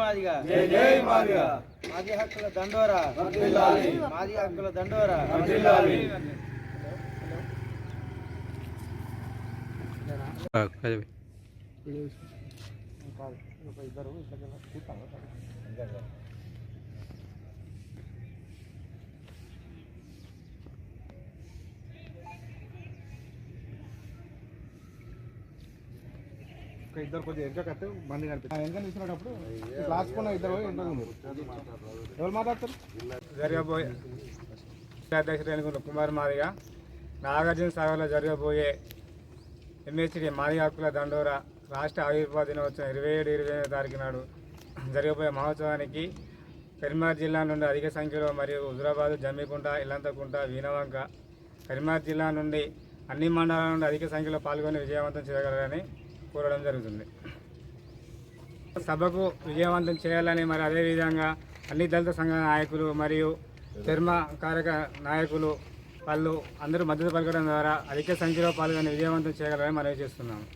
మాదిగా. జై జై మాదిగా. మాది హక్కుల దండోరా. వర్ధిల్లాలి. మాది హక్కుల దండోరా ఇద్దరు కొద్దిగా వెనక కడితే బండి కనిపిస్తుంది. వెనక తీసుకునేటప్పుడు లాస్ట్ కొన్న ఇద్దరు ఎవరు మాట్లాడతారు? జరగబోయే అధ్యక్షుడు కుమార్ మాదిగా నాగార్జున సాగర్లో జరగబోయే ఎంఎస్సీ మాది హక్కుల దండోరా రాష్ట్ర ఆవిర్భావ దినోత్సవం ఇరవై ఏడు ఇరవై ఎనిమిది తారీఖు నాడు జరగబోయే మహోత్సవానికి కరీంనగర్ జిల్లా నుండి అధిక సంఖ్యలో మరియు హుజరాబాద్ జమ్మికుంట ఇల్లంతకుంట వీణవంక కరీంనగర్ జిల్లా నుండి అన్ని మండలాల నుండి అధిక సంఖ్యలో పాల్గొని విజయవంతం చేయగలరని కోరడం జరుగుతుంది. సభకు విజయవంతం చేయాలని మరి అదేవిధంగా అన్ని దళిత సంఘ నాయకులు మరియు చర్మ కారక నాయకులు వాళ్ళు అందరూ మద్దతు పలకడం ద్వారా అధిక సంఖ్యలో పాల్గొని విజయవంతం చేయగలరని మనవి చేస్తున్నాము.